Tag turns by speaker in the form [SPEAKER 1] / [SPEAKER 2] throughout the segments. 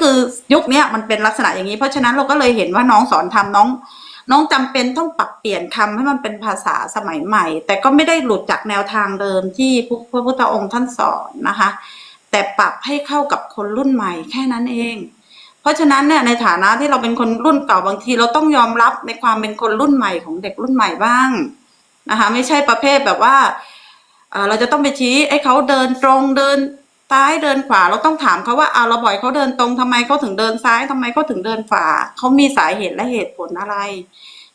[SPEAKER 1] คือยุคนี้มันเป็นลักษณะอย่างนี้ เพราะฉะนั้นเราก็เลยเห็นว่าน้องสอนทำน้อง น้องจำเป็นต้องปรับเปลี่ยนคำให้มันเป็นภาษาสมัยใหม่ แต่ก็ไม่ได้หลุดจากแนวทางเดิมที่พระพุทธองค์ท่านสอนนะคะ แต่ปรับให้เข้ากับคนรุ่นใหม่แค่นั้นเอง เพราะฉะนั้นเนี่ยในฐานะที่เราเป็นคนรุ่นเก่าบางที เราต้องยอมรับในความเป็นคนรุ่นใหม่ของเด็กรุ่นใหม่บ้างนะคะ ไม่ใช่ประเภทแบบว่าเอ่อเราจะต้องไปชี้ให้เขาเดินตรงเดิน ซ้ายเดินขวาเราต้องถามเขาว่าเอาเราบ่อยเขาเดินตรงทำไมเขาถึงเดินซ้ายทำไมเขาถึงเดินขวาเขามีสาเหตุและเหตุผลอะไร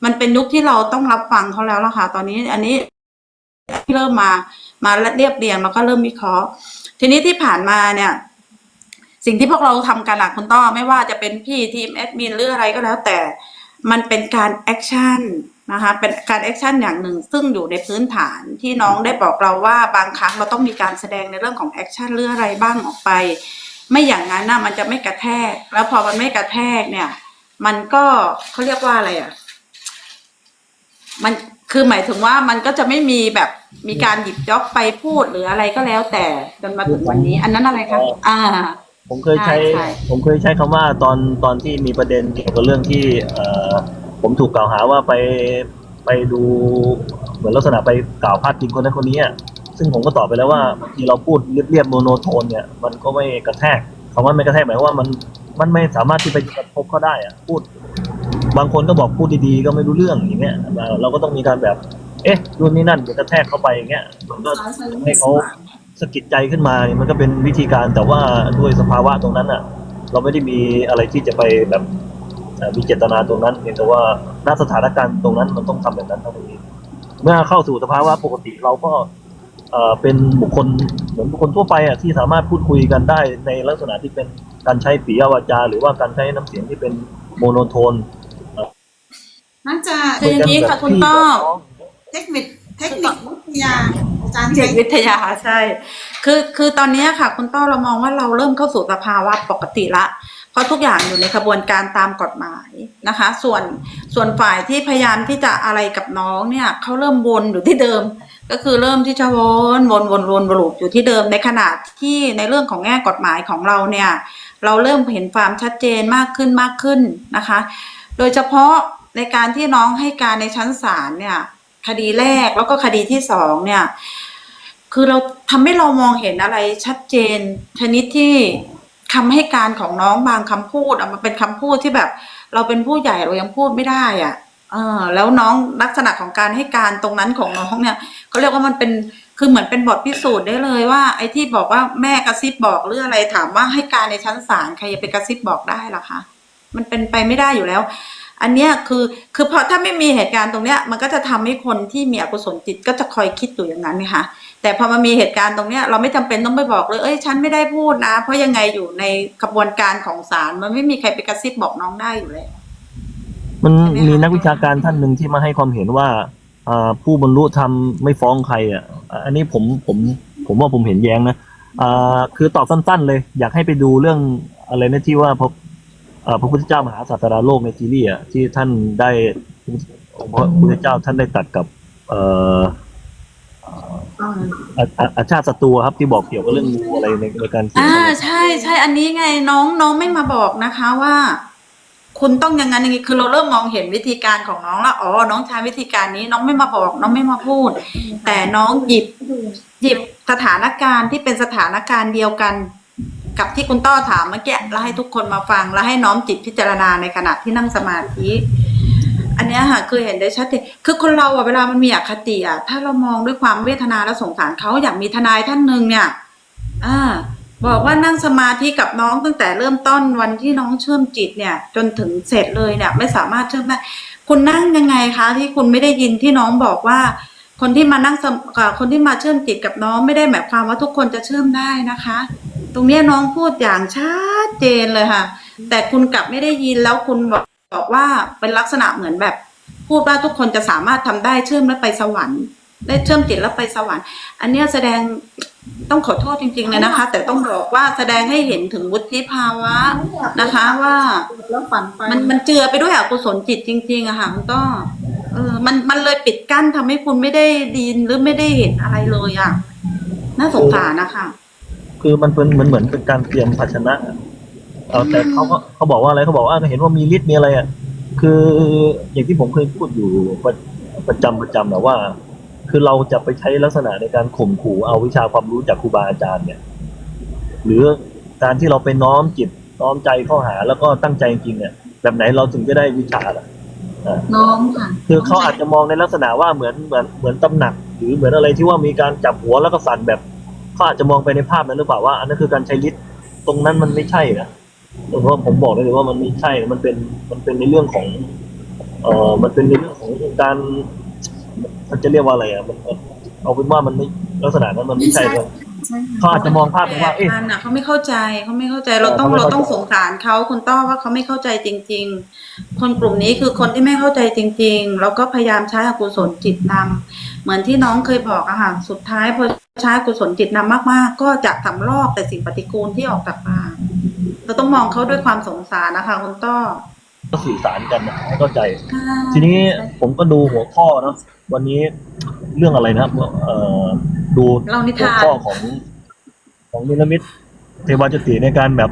[SPEAKER 1] มันเป็นยุคที่เราต้องรับฟังเขาแล้วล่ะค่ะ ตอนนี้อันนี้เริ่มมามาเรียบเรียงแล้วก็เริ่มวิเคราะห์ ทีนี้ที่ผ่านมาเนี่ย สิ่งที่พวกเราทำกันอะคุณต้อไม่ว่าจะเป็นพี่ทีมแอดมินหรืออะไรก็แล้วแต่มันเป็นการแอคชั่น นะคะเป็นการแอคชั่นอย่างหนึ่งซึ่งอยู่ในพื้นฐานที่น้องได้บอกเราว่าบางครั้งเราต้องมีการแสดงในเรื่องของแอคชั่นหรืออะไรบ้างออกไป ไม่อย่างนั้นนะมันจะไม่กระแทก แล้วพอมันไม่กระแทกเนี่ย มันก็เขาเรียกว่าอะไรอะมันคือหมายถึงว่ามันก็จะไม่มีแบบมีการหยิบยกไปพูดหรืออะไรก็แล้วแต่จนมาถึงวันนี้ อันนั้นอะไรคะอ่า
[SPEAKER 2] ผมเคยใช้
[SPEAKER 1] ใช่ใช่
[SPEAKER 2] ผมเคยใช้คำว่าตอนตอนที่มีประเด็นเกี่ยวกับเรื่องที่เอ่อ ผมถูกกล่าวหาว่าไปไปดูเหมือนลักษณะไปกล่าวพาดพิงคนนั้นคนนี้อะซึ่งผมก็ตอบไปแล้วว่าบางทีเราพูดเรียบๆโมโนโทนเนี่ยมันก็ไม่กระแทกคำว่าไม่กระแทกหมายความว่ามันมันไม่สามารถที่ไปกระทบเขาได้อะพูด บางคนก็บอกพูดดีๆก็ไม่รู้เรื่องอย่างเงี้ยเราก็ต้องมีการแบบ เอ๊ะรุ่นนี้นั่นเดี๋ยวกระแทกเข้าไปอย่างเงี้ยมันก็ให้เขาสะกิดใจขึ้นมาเนี่ยมันก็เป็นวิธีการแต่ว่าด้วยสภาวะตรงนั้นอะ เราไม่ได้มีอะไรที่จะไปแบบ มีเจตนาตรงนั้นเพียงแต่ว่าณสถานการณ์ตรงนั้นมันต้องทำแบบนั้นเท่านั้นเองเมื่อเข้าสู่สภาวะปกติเราก็เอ่อเป็นบุคคลเหมือนบุคคลทั่วไปอะที่สามารถพูดคุยกันได้ในลักษณะที่เป็นการใช้ปิยวาจา หรือว่าการใช้น้ำเสียงที่เป็นโมโนโทน
[SPEAKER 3] น่าจะ
[SPEAKER 1] คืออย่างนี้ค่ะคุณต้อ
[SPEAKER 3] เทคนิคเทคนิควิทยาอาจารย์
[SPEAKER 1] เด็
[SPEAKER 3] ใช้
[SPEAKER 1] กวิทยาใช่ คือคือตอนนี้ค่ะ คุณต้อเรามองว่าเราเริ่มเข้าสู่สภาวะปกติละ เพราะทุกอย่างอยู่ในกระบวนการตามกฎหมายนะคะ ส่วนส่วนฝ่ายที่พยายามที่จะอะไรกับน้องเนี่ยเขาเริ่มวนอยู่ที่เดิม ก็คือเริ่มที่จะวนวนวนวนวนลูปอยู่ที่เดิมในขณะที่ในเรื่องของแง่กฎหมายของเราเนี่ย เราเริ่มเห็นความชัดเจนมากขึ้นมากขึ้นนะคะ โดยเฉพาะในการที่น้องให้การในชั้นศาลเนี่ย คดีแรกแล้วก็คดีที่สองเนี่ย คือเราทำให้เรามองเห็นอะไรชัดเจนชนิดที่ คำให้การของน้องบางคำพูดมันเป็นคำพูดที่แบบ เราเป็นผู้ใหญ่เรายังพูดไม่ได้อะเออแล้วน้องลักษณะของการให้การตรงนั้นของน้องเนี่ยเขาเรียกว่ามันเป็นคือเหมือนเป็นบทพิสูจน์ได้เลยว่า ไอ้ที่บอกว่าแม่กระซิบบอกหรืออะไรถามว่าให้การในชั้นศาลใครจะไปกระซิบบอกได้ล่ะคะมันเป็นไปไม่ได้อยู่แล้ว อันเนี้ยคือคือพราะถ้าไม่มีเหตุการณ์ตรงเนี้ย มันก็จะทำให้คนที่มีอกุศลจิตก็จะคอยคิดอยู่อย่างนั้นนะคะ แต่พอมันมีเหตุการณ์ตรงเนี้ยเราไม่จำเป็นต้องไปบอกเลย เอ้ยฉันไม่ได้พูดนะ เพราะยังไงอยู่ในกระบวนการของศาลมันไม่มีใครไปกระซิบบอกน้องได้อยู่แล้ว
[SPEAKER 2] มัน
[SPEAKER 1] มี
[SPEAKER 2] นักวิชาการท่านหนึ่งที่มาให้ความเห็นว่าอผู้บรรลุธรรมไม่ฟ้องใครอะ อันนี้ผมผมผมว่าผมเห็นแย้งนะอ่าคือตอบสั้นๆเลย อยากให้ไปดูเรื่องอะไรนะที่ว่าพระพระพุทธเจ้ามหาศาสดาโลกในซีรีส์อะที่ท่านได้พระพุทธเจ้าท่านได้ตัดกับ เอ่ออาอาอาชาติศัตรูครับที่บอกเกี่ยวกับเรื่องงูอะไรในในการเขียน
[SPEAKER 1] อ่าใช่ใช่อันนี้ไงน้องน้องไม่มาบอกนะคะว่า คุณต้องอย่างนั้นอย่างนี้คือเราเริ่มมองเห็นวิธีการของน้องแล้วอ๋อน้องใช้วิธีการนี้น้องไม่มาบอก น้องไม่มาพูด แต่น้องหยิบหยิบสถานการณ์ที่เป็นสถานการณ์เดียวกัน กับที่คุณต้อถามเมื่อกี้แล้วให้ทุกคนมาฟังแล้วให้น้อมจิตพิจารณาในขณะที่นั่งสมาธิ อันนี้ค่ะคือเห็นได้ชัดเจนคือคนเราอะเวลามันมีอคติอะถ้าเรามองด้วยความเวทนาและสงสารเขาอย่างมีทนายท่านหนึ่งเนี่ยอ่าบอกว่านั่งสมาธิกับน้องตั้งแต่เริ่มต้นวันที่น้องเชื่อมจิตเนี่ย จนถึงเสร็จเลยเนี่ย ไม่สามารถเชื่อมได้คุณนั่งยังไงคะ ที่คุณไม่ได้ยินที่น้องบอกว่า คนที่มานั่งคนที่มาเชื่อมจิตกับน้องไม่ได้หมายความว่าทุกคนจะเชื่อมได้นะคะ ตรงนี้น้องพูดอย่างชัดเจนเลยค่ะ แต่คุณกลับไม่ได้ยินแล้วคุณบอก บอกว่าเป็นลักษณะเหมือนแบบ พูดว่าทุกคนจะสามารถทำได้เชื่อมแล้วไปสวรรค์ ได้เชื่อมจิตแล้วไปสวรรค์ อันเนี้ยแสดงต้องขอโทษจริง ๆเลยนะคะ แต่ต้องบอกว่าแสดงให้เห็นถึงวุฒิภาวะนะคะ ว่า
[SPEAKER 3] แล้วฝันไป
[SPEAKER 1] มันมันเจือไปด้วยอกุศลจิตจริง ๆอะค่ะมันก็เออมันมันเลยปิดกั้นทำให้คุณไม่ได้ดินหรือไม่ได้เห็นอะไรเลยอะน่าสงสารนะคะ
[SPEAKER 2] คือมันเป็นเหมือนเหมือนเป็นการเตรียมภาชนะ เออแต่เขาก็เขาบอกว่าอะไรเขาบอกว่าเห็นว่ามีฤทธิ์มีอะไรอะคืออย่างที่ผมเคยพูดอยู่ประประจำประจำนะว่า คือเราจะไปใช้ลักษณะในการข่มขู่เอาวิชาความรู้จากครูบาอาจารย์เนี่ย หรือการที่เราไปน้อมจิตน้อมใจเข้าหาแล้วก็ตั้งใจจริงๆเนี่ย แบบไหนเราถึงจะได้วิชาล่ะ
[SPEAKER 3] น้องค่ะ
[SPEAKER 2] คือเขาอาจจะมองในลักษณะว่าเหมือนเหมือนเหมือนตำหนัก หรือเหมือนอะไรที่ว่ามีการจับหัวแล้วก็สั่นแบบเขาอาจจะมองไปในภาพนั้นหรือเปล่าว่าอันนั้นคือการใช้ฤทธิ์ตรงนั้นมันไม่ใช่นะ ผมว่าผมบอกได้เลยว่ามันไม่ใช่ มันเป็น มันเป็นในเรื่องของ เอ่อ มันเป็นในเรื่องของการมันจะเรียกว่าอะไรอะ มันมันเอาเป็นว่ามันไม่ลักษณะนั้นมันไม่ใช่เลย
[SPEAKER 3] ใช่ค่ะ
[SPEAKER 2] เขาอาจจะมองภาพเป็นว่าเอ๊ะ
[SPEAKER 1] ท่านน่ะเขาไม่เข้าใจเขาไม่เข้าใจเราต้อง
[SPEAKER 2] เออเขาไม่
[SPEAKER 1] เรา
[SPEAKER 2] เข้าใจ
[SPEAKER 1] ต้องสงสารเขาคุณต้อว่าเขาไม่เข้าใจจริง ๆ คนกลุ่มนี้คือคนที่ไม่เข้าใจจริง ๆ แล้วก็พยายามใช้อกุศลจิตนำเหมือนที่น้องเคยบอกอะค่ะสุดท้ายพอใช้อกุศลจิตนำมาก ๆ ก็จะสำลอกแต่สิ่งปฏิกูลที่ออกจากปาก เราต้องมองเขาด้วยความสงสารนะคะคุณต้อ
[SPEAKER 2] ก็สื่อสารกันนะให้เข้าใจ
[SPEAKER 1] ค่ะ
[SPEAKER 2] ทีนี้ผมก็ดูหัวข้อเนาะวันนี้เรื่องอะไรนะครับเอ่อดู
[SPEAKER 1] เรานิ
[SPEAKER 2] หัว
[SPEAKER 1] ทาน
[SPEAKER 2] ข้อของของนิรมิตเทวาจติในการแบบ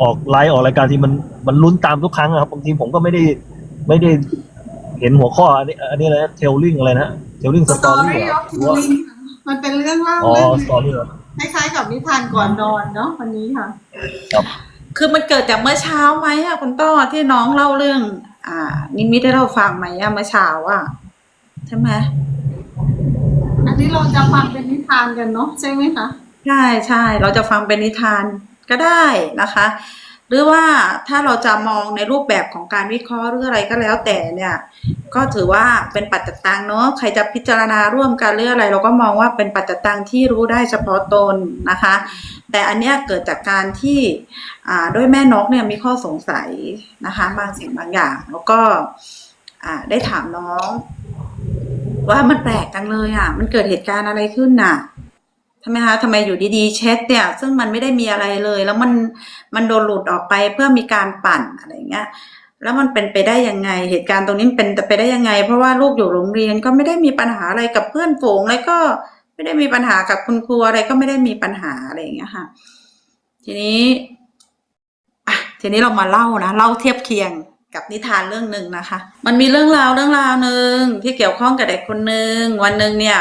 [SPEAKER 2] ออกไลฟ์ออกรายการที่มันมันลุ้นตามทุกครั้งอะครับบางทีผมก็ไม่ได้ไม่ได้เห็นหัวข้ออันนี้อันนี้อะไรนะเทลลิงอะไรนะเทลลิงส
[SPEAKER 3] ส
[SPEAKER 2] ต
[SPEAKER 3] ต
[SPEAKER 2] อ
[SPEAKER 3] อ
[SPEAKER 2] รี่
[SPEAKER 3] รี่
[SPEAKER 2] เหร
[SPEAKER 3] อ
[SPEAKER 2] อ
[SPEAKER 3] อฟ
[SPEAKER 2] ห
[SPEAKER 3] ทิ
[SPEAKER 2] รือว่า
[SPEAKER 3] ลิงมันเป็นเรื่องเล่า
[SPEAKER 2] อ๋อ
[SPEAKER 3] เรื่อง
[SPEAKER 2] สตอรี่เหรอ
[SPEAKER 3] คล้ายๆกับนิทานก่อนนอนเนาะวันนี้ค่ะ
[SPEAKER 2] ครับ
[SPEAKER 1] คือมันเกิดจากเมื่อเช้าไหมอะคุณต้อที่น้องเล่าเรื่อง อ่า นิมิตให้เราฟังไหมอะเมื่อเช้าอะใช่ไหม
[SPEAKER 3] อันนี้เราจะฟังเป็นนิทานกันเนาะใช่ไหมคะ
[SPEAKER 1] ใช่ใช่เราจะฟังเป็นนิทานก็ได้นะคะ หรือว่าถ้าเราจะมองในรูปแบบของการวิเคราะห์หรืออะไรก็แล้วแต่เนี่ย ก็ถือว่าเป็นปัจจตังเนาะใครจะพิจารณาร่วมกันหรืออะไร เราก็มองว่าเป็นปัจจตังที่รู้ได้เฉพาะตนนะคะ แต่อันเนี้ยเกิดจากการที่ด้วยแม่นกเนี่ยมีข้อสงสัยนะคะ บางสิ่งบางอย่าง แล้วก็ได้ถามน้อง ว่ามันแปลกจังเลยอะ มันเกิดเหตุการณ์อะไรขึ้นน่ะ ทำไหมคะทำไมอยู่ดีๆแชทเนี่ย ซึ่งมันไม่ได้มีอะไรเลย แล้วมันมันโดนหลุดออกไปเพื่อมีการปั่นอะไรเงี้ย แล้วมันเป็นไปได้ยังไง เหตุการณ์ตรงนี้เป็นไปได้ยังไง เพราะว่าลูกอยู่โรงเรียนก็ไม่ได้มีปัญหาอะไรกับเพื่อนฝูงแล้วก็ไม่ได้มีปัญหากับคุณครูอะไรก็ไม่ได้มีปัญหาอะไรอย่างเงี้ยค่ะ ทีนี้อะทีนี้เรามาเล่านะเล่าเทียบเคียงกับนิทานเรื่องหนึ่งนะคะ มันมีเรื่องราวเรื่องราวหนึ่งที่เกี่ยวข้องกับเด็กคนหนึ่งวันหนึ่งเนี่ย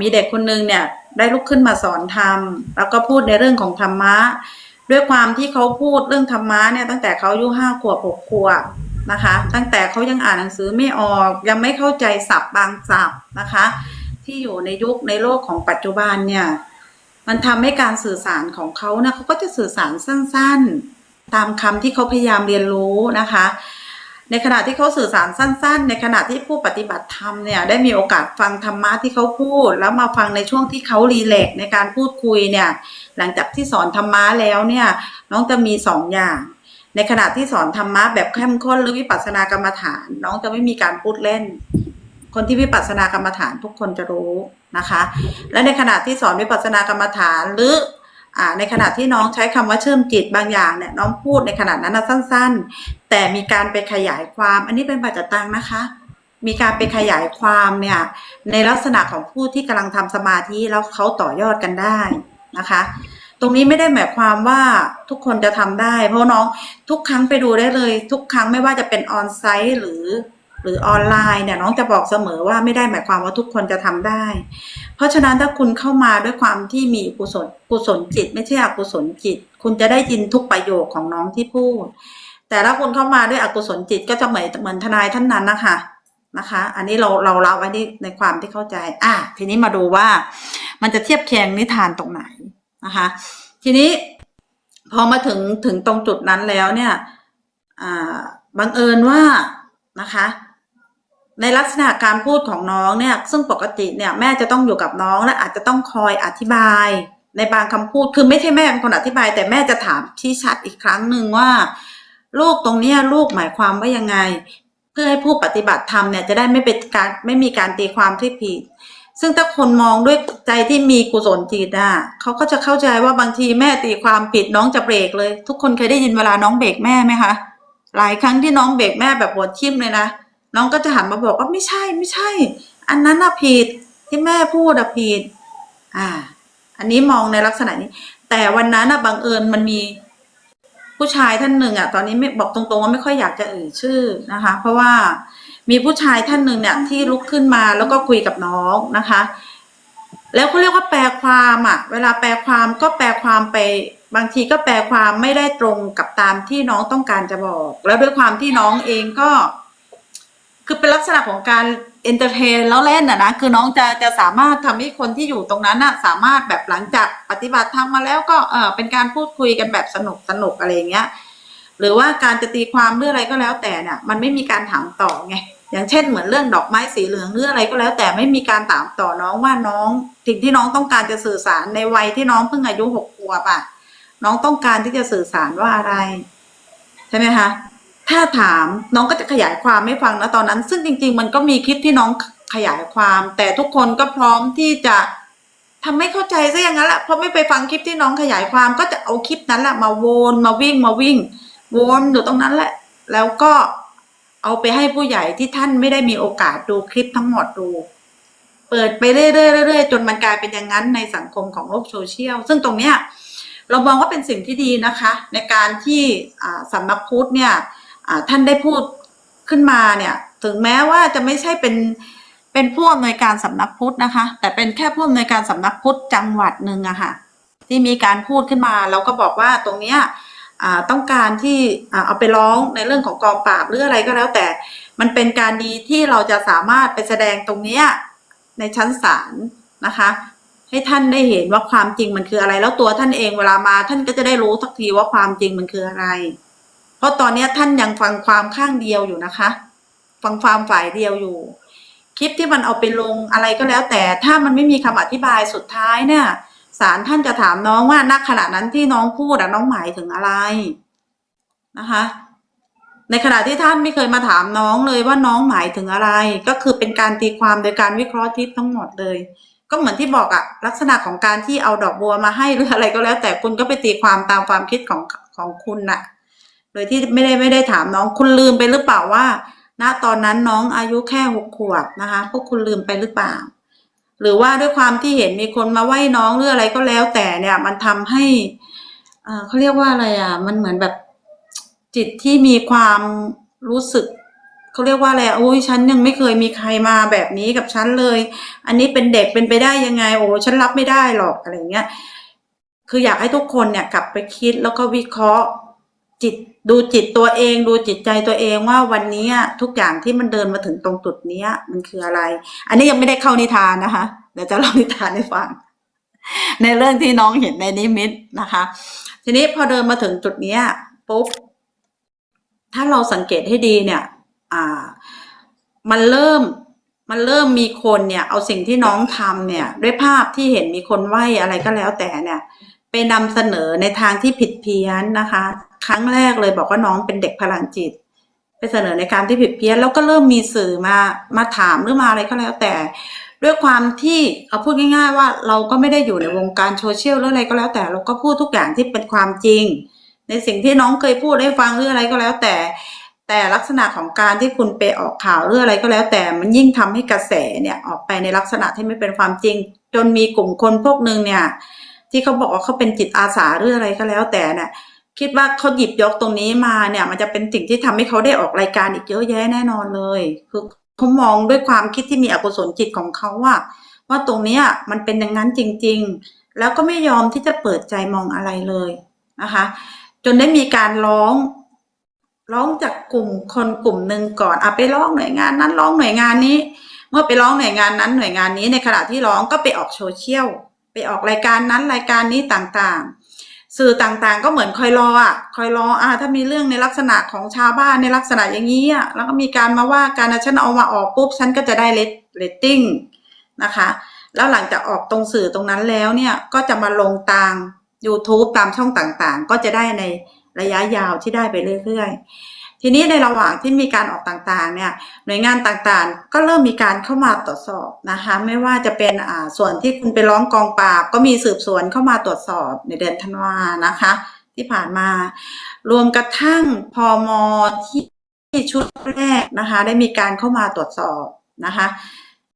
[SPEAKER 1] มีเด็กคนหนึ่งเนี่ย ได้ลุกขึ้นมาสอนธรรม แล้วก็พูดในเรื่องของธรรมะ ด้วยความที่เขาพูดเรื่องธรรมะเนี่ยตั้งแต่เขาอายุห้าขวบหกขวบนะคะ ตั้งแต่เขายังอ่านหนังสือไม่ออกยังไม่เข้าใจศัพท์บางศัพท์นะคะ ที่อยู่ในยุคในโลกของปัจจุบันเนี่ยมันทำให้การสื่อสารของเขาเนี่ยเขาก็จะสื่อสารสั้นๆ ตามคำที่เขาพยายามเรียนรู้นะคะ ในขณะที่เขาสื่อสารสั้น ๆ ในขณะที่ผู้ปฏิบัติธรรมเนี่ยได้มีโอกาสฟังธรรมะที่เขาพูด แล้วมาฟังในช่วงที่เขารีแลกในการพูดคุยเนี่ยหลังจากที่สอนธรรมะแล้วเนี่ยน้องจะมีสองอย่าง ในขณะที่สอนธรรมะแบบเข้มข้นหรือวิปัสสนากรรมฐาน น้องจะไม่มีการพูดเล่น คนที่วิปัสสนากรรมฐานทุกคนจะรู้นะคะ และในขณะที่สอนวิปัสสนากรรมฐานหรือ ในขณะที่น้องใช้คำว่าเชื่อมจิตบางอย่างเนี่ยน้องพูดในขณะนั้นนสั้น ๆ แต่มีการไปขยายความ อันนี้เป็นปัจจตังนะคะ มีการไปขยายความเนี่ยในลักษณะของผู้ที่กำลังทำสมาธิแล้วเขาต่อยอดกันได้นะคะ ตรงนี้ไม่ได้หมายความว่าทุกคนจะทำได้ เพราะน้องทุกครั้งไปดูได้เลย ทุกครั้งไม่ว่าจะเป็นออนไซต์หรือ หรือออนไลน์เนี่ยน้องจะบอกเสมอว่าไม่ได้หมายความว่าทุกคนจะทำได้ เพราะฉะนั้นถ้าคุณเข้ามาด้วยความที่มีกุศลกุศลจิต ไม่ใช่อกุศลจิต คุณจะได้ยินทุกประโยคของน้องที่พูด แต่ถ้าคุณเข้ามาด้วยอกุศลจิตก็จะเหมือนเหมือนทนายท่านนั้นนะคะนะคะ อันนี้เราเราเล่าไว้ในในความที่เข้าใจ อะทีนี้มาดูว่ามันจะเทียบเคียงนิทานตรงไหนนะคะ ทีนี้พอมาถึงถึงตรงจุดนั้นแล้วเนี่ยอ่าบังเอิญว่านะคะ ในลักษณะการพูดของน้องเนี่ยซึ่งปกติเนี่ยแม่จะต้องอยู่กับน้องและอาจจะต้องคอยอธิบาย ในบางคำพูดคือไม่ใช่แม่เป็นคนอธิบาย แต่แม่จะถามที่ชัดอีกครั้งหนึ่งว่า ลูกตรงเนี้ยลูกหมายความว่ายังไง เพื่อให้ผู้ปฏิบัติธรรมเนี่ยจะได้ไม่เป็นการไม่มีการตีความที่ผิด ซึ่งถ้าคนมองด้วยใจที่มีกุศลจิตอะเขาก็จะเข้าใจว่าบางทีแม่ตีความผิดน้องจะเบรกเลย ทุกคนเคยได้ยินเวลาน้องเบรกแม่ไหมคะหลายครั้งที่น้องเบรกแม่แบบหัวทิ่มเลยนะ น้องก็จะหันมาบอกว่าไม่ใช่ไม่ใช่ อันนั้นน่ะผิดที่แม่พูดอะผิด อ่า อันนี้มองในลักษณะนี้ แต่วันนั้นน่ะบังเอิญมันมีผู้ชายท่านหนึ่งอะตอนนี้ไม่บอกตรงๆว่าไม่ค่อยอยากจะเอ่ยชื่อนะคะ เพราะว่ามีผู้ชายท่านหนึ่งเนี่ยที่ลุกขึ้นมาแล้วก็คุยกับน้องนะคะ แล้วเขาเรียกว่าแปลความอะเวลาแปลความก็แปลความไปบางทีก็แปลความไม่ได้ตรงกับตามที่น้องต้องการจะบอก แล้วด้วยความที่น้องเองก็ คือเป็นลักษณะของการเอนเตอร์เทนแล้วเล่นอะนะคือน้องจะจะสามารถทำให้คนที่อยู่ตรงนั้นน่ะสามารถแบบหลังจากปฏิบัติธรรมมาแล้วก็เออเป็นการพูดคุยกันแบบสนุกสนุกอะไรเงี้ยหรือว่าการจะตีความเรื่องอะไรก็แล้วแต่เนี่ยมันไม่มีการถามต่อไงอย่างเช่นเหมือนเรื่องดอกไม้สีเหลืองหรืออะไรก็แล้ว แต่ไม่มีการถามต่อน้องว่าน้องสิ่งที่น้องต้องการจะสื่อสารในวัยที่น้องเพิ่งอายุหกขวบอะน้องต้องการที่จะสื่อสารว่าอะไร ใช่ไหมคะ ถ้าถามน้องก็จะขยายความไม่ฟังนะตอนนั้น ซึ่งจริง ๆ มันก็มีคลิปที่น้องขยายความ แต่ทุกคนก็พร้อมที่จะทำไม่เข้าใจซะอย่างนั้นแหละเพราะไม่ไปฟังคลิปที่น้องขยายความก็จะเอาคลิปนั้นแหละมาวนมาวิ่งมาวิ่ง วนอยู่ตรงนั้นแหละ แล้วก็เอาไปให้ผู้ใหญ่ที่ท่านไม่ได้มีโอกาสดูคลิปทั้งหมดดู เปิดไปเรื่อยๆๆจนมันกลายเป็นอย่างนั้นในสังคมของโลกโซเชียลซึ่งตรงเนี้ยเรามองว่าเป็นสิ่งที่ดีนะคะ ในการที่สำนักพุทธเนี่ย ท่านได้พูดขึ้นมาเนี่ยถึงแม้ว่าจะไม่ใช่เป็นเป็นผู้อำนวยการสำนักพุทธนะคะ แต่เป็นแค่ผู้อำนวยการสำนักพุทธจังหวัดหนึ่งอะค่ะที่มีการพูดขึ้นมาแล้วก็บอกว่าตรงเนี้ยต้องการที่เอาไปร้องในเรื่องของกองปราบหรืออะไรก็แล้ว แต่มันเป็นการดีที่เราจะสามารถไปแสดงตรงเนี้ยในชั้นศาลนะคะ ให้ท่านได้เห็นว่าความจริงมันคืออะไร แล้วตัวท่านเองเวลามา ท่านก็จะได้รู้สักทีว่าความจริงมันคืออะไร ราะตอนนี้ท่านยังฟังความข้างเดียวอยู่นะคะ ฟังความฝ่ายเดียวอยู่ คลิปที่มันเอาไปลงอะไรก็แล้ว แต่ถ้ามันไม่มีคำอธิบายสุดท้ายเนี่ยศาลท่านจะถามน้องว่าณขณะนั้นที่น้องพูดน้องหมายถึงอะไรนะคะ ในขณะที่ท่านไม่เคยมาถามน้องเลยว่าน้องหมายถึงอะไร ก็คือเป็นการตีความโดยการวิเคราะห์ทิศทั้งหมดเลย ก็เหมือนที่บอกอะลักษณะของการที่เอาดอกบัวมาให้หรืออะไรก็แล้ว แต่คุณก็ไปตีความตามความคิดของของคุณน่ะ ดยที่ไม่ได้ไม่ได้ถามน้องคุณลืมไปหรือเปล่าว่าณตอนนั้นน้องอายุแค่หกขวบนะคะ พวกคุณลืมไปหรือเปล่า หรือว่าด้วยความที่เห็นมีคนมาไหว้น้องหรืออะไรก็แล้วแต่เนี่ย มันทำให้เอ่อเขาเรียกว่าอะไรอะ มันเหมือนแบบจิตที่มีความรู้สึกเขาเรียกว่าอะไรโอ้ยฉันยังไม่เคยมีใครมาแบบนี้กับฉันเลย อันนี้เป็นเด็กเป็นไปได้ยังไง โอ้ฉันรับไม่ได้หรอกอะไรเงี้ย คืออยากให้ทุกคนเนี่ยกลับไปคิดแล้วก็วิเคราะห์ จิตดูจิตตัวเองดูจิตใจตัวเองว่าวันนี้ทุกอย่างที่มันเดินมาถึงตรงจุดนี้มันคืออะไร อันนี้ยังไม่ได้เข้านิทานนะคะเดี๋ยวจะเล่านิทานให้ฟัง ในเรื่องที่น้องเห็นในนิมิตนะคะ ทีนี้พอเดินมาถึงจุดนี้ปุ๊บถ้าเราสังเกตให้ดีเนี่ย อ่า มันเริ่มมันเริ่มมีคนเนี่ย เอาสิ่งที่น้องทำเนี่ย ด้วยภาพที่เห็นมีคนไหวอะไรก็แล้วแต่เนี่ย ไปนำเสนอในทางที่ผิดเพี้ยนนะคะ ครั้งแรกเลยบอกว่าน้องเป็นเด็กพลังจิต ไปเสนอในการที่ผิดเพี้ยนแล้วก็เริ่มมีสื่อมามาถามหรือมาอะไรก็แล้วแต่ ด้วยความที่เอาพูดง่าย ๆ ว่าเราก็ไม่ได้อยู่ในวงการโซเชียลหรืออะไรก็แล้วแต่ เราก็พูดทุกอย่างที่เป็นความจริง ในสิ่งที่น้องเคยพูดให้ฟังหรืออะไรก็แล้วแต่ แต่ลักษณะของการที่คุณไปออกข่าวหรืออะไรก็แล้ว แต่มันยิ่งทำให้กระแสเนี่ยออกไปในลักษณะที่ไม่เป็นความจริง จนมีกลุ่มคนพวกหนึ่งเนี่ยที่เขาบอกว่าเขาเป็นจิตอาสาหรืออะไรก็แล้วแต่เนี่ย คิดว่าเขาหยิบยกตรงนี้มาเนี่ย มันจะเป็นสิ่งที่ทำให้เขาได้ออกรายการอีกเยอะแยะแน่นอนเลย คือเขามองด้วยความคิดที่มีอกุศลจิตของเขาว่าว่าตรงเนี้ยมันเป็นอย่างนั้นจริง ๆ แล้วก็ไม่ยอมที่จะเปิดใจมองอะไรเลยนะคะ จนได้มีการร้อง ร้องจากกลุ่มคนกลุ่มหนึ่งก่อนอะไปร้องหน่วยงานนั้นร้องหน่วยงานนี้ เมื่อไปร้องหน่วยงานนั้นหน่วยงานนี้ในขณะที่ร้องก็ไปออกโซเชียลไปออกรายการนั้นรายการนี้ต่างๆ สื่อต่างๆ ก็เหมือนคอยรออะคอยรออะถ้ามีเรื่องในลักษณะของชาวบ้านในลักษณะอย่างนี้อะแล้วก็มีการมาว่าการฉันเอามาออกปุ๊บฉันก็จะได้เลตเลตติ้งนะคะ แล้วหลังจากออกตรงสื่อตรงนั้นแล้วเนี่ยก็จะมาลงตาม YouTube ตามช่องต่างๆ ก็จะได้ในระยะยาวที่ได้ไปเรื่อยๆ ทีนี้ในระหว่างที่มีการออกต่างๆเนี่ยหน่วยงานต่างๆ ก็เริ่มมีการเข้ามาตรวจสอบนะคะไม่ว่าจะเป็นอ่าส่วนที่คุณไปร้องกองปราบ ก็มีสืบสวนเข้ามาตรวจสอบในเดือนธันวานะคะ ที่ผ่านมา รวมกระทั่งพมที่ชุดแรกนะคะ ได้มีการเข้ามาตรวจสอบนะคะ